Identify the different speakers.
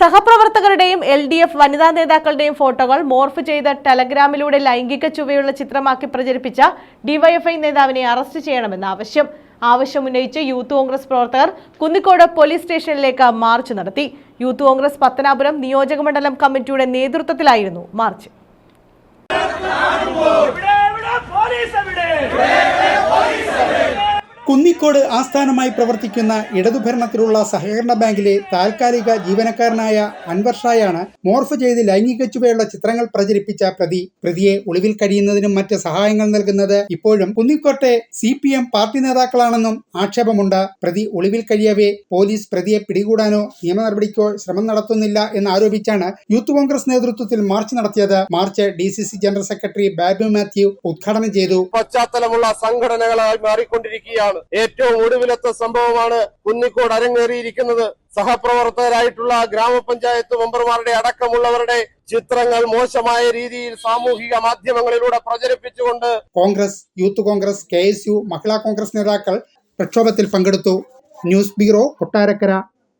Speaker 1: സഹപ്രവർത്തകരുടെയും L D F വനിതാ നേതാക്കളുടെയും ഫോട്ടോകൾ മോർഫ് ചെയ്ത് ടെലഗ്രാമിലൂടെ ലൈംഗിക ചുവയുള്ള ചിത്രമാക്കി പ്രചരിപ്പിച്ച ഡിവൈഎഫ്ഐ നേതാവിനെ അറസ്റ്റ് ചെയ്യണമെന്ന ആവശ്യം. ആവശ്യമുന്നയിച്ച് യൂത്ത് കോൺഗ്രസ് പ്രവർത്തകർ കുന്നിക്കോട് പോലീസ് സ്റ്റേഷനിലേക്ക് മാർച്ച് നടത്തി. യൂത്ത് കോൺഗ്രസ് പത്തനാപുരം നിയോജകമണ്ഡലം കമ്മിറ്റിയുടെ നേതൃത്വത്തിലായിരുന്നു മാർച്ച്.
Speaker 2: കുന്നിക്കോട് ആസ്ഥാനമായി പ്രവർത്തിക്കുന്ന ഇടതുഭരണത്തിലുള്ള സഹകരണ ബാങ്കിലെ താൽക്കാലിക ജീവനക്കാരനായ അൻവർഷായാണ് മോർഫ് ചെയ്ത് ലൈംഗിക ചുവയുള്ള ചിത്രങ്ങൾ പ്രചരിപ്പിച്ച പ്രതി. പ്രതിയെ ഒളിവിൽ കഴിയുന്നതിനും മറ്റ് സഹായങ്ങൾ നൽകുന്നത് ഇപ്പോഴും കുന്നിക്കോട്ടെ സി പി എം പാർട്ടി നേതാക്കളാണെന്നും ആക്ഷേപമുണ്ട്. പ്രതി ഒളിവിൽ കഴിയവേ പോലീസ് പ്രതിയെ പിടികൂടാനോ നിയമ നടപടിക്കോ ശ്രമം നടത്തുന്നില്ല എന്നാരോപിച്ചാണ് യൂത്ത് കോൺഗ്രസ് നേതൃത്വത്തിൽ മാർച്ച് നടത്തിയത്. March D C C general secretary Babu Mathew ഉദ്ഘാടനം ചെയ്തു.
Speaker 3: പശ്ചാത്തലമുള്ള സംഘടനകളായി മാറിക്കൊണ്ടിരിക്കുകയാണ്. ഏറ്റവും ഒടുവിലത്തെ സംഭവമാണ് കുന്നിക്കോട് അരങ്ങേറിയിരിക്കുന്നത്. സഹപ്രവർത്തകരായിട്ടുള്ള ഗ്രാമപഞ്ചായത്ത് മെമ്പർമാരുടെ അടക്കമുള്ളവരുടെ ചിത്രങ്ങൾ മോശമായ രീതിയിൽ സാമൂഹിക മാധ്യമങ്ങളിലൂടെ പ്രചരിപ്പിച്ചുകൊണ്ട്
Speaker 2: Congress Youth Congress K Mahila Congress നേതാക്കൾ പ്രക്ഷോഭത്തിൽ പങ്കെടുത്തു. News bureau Kottarakkara.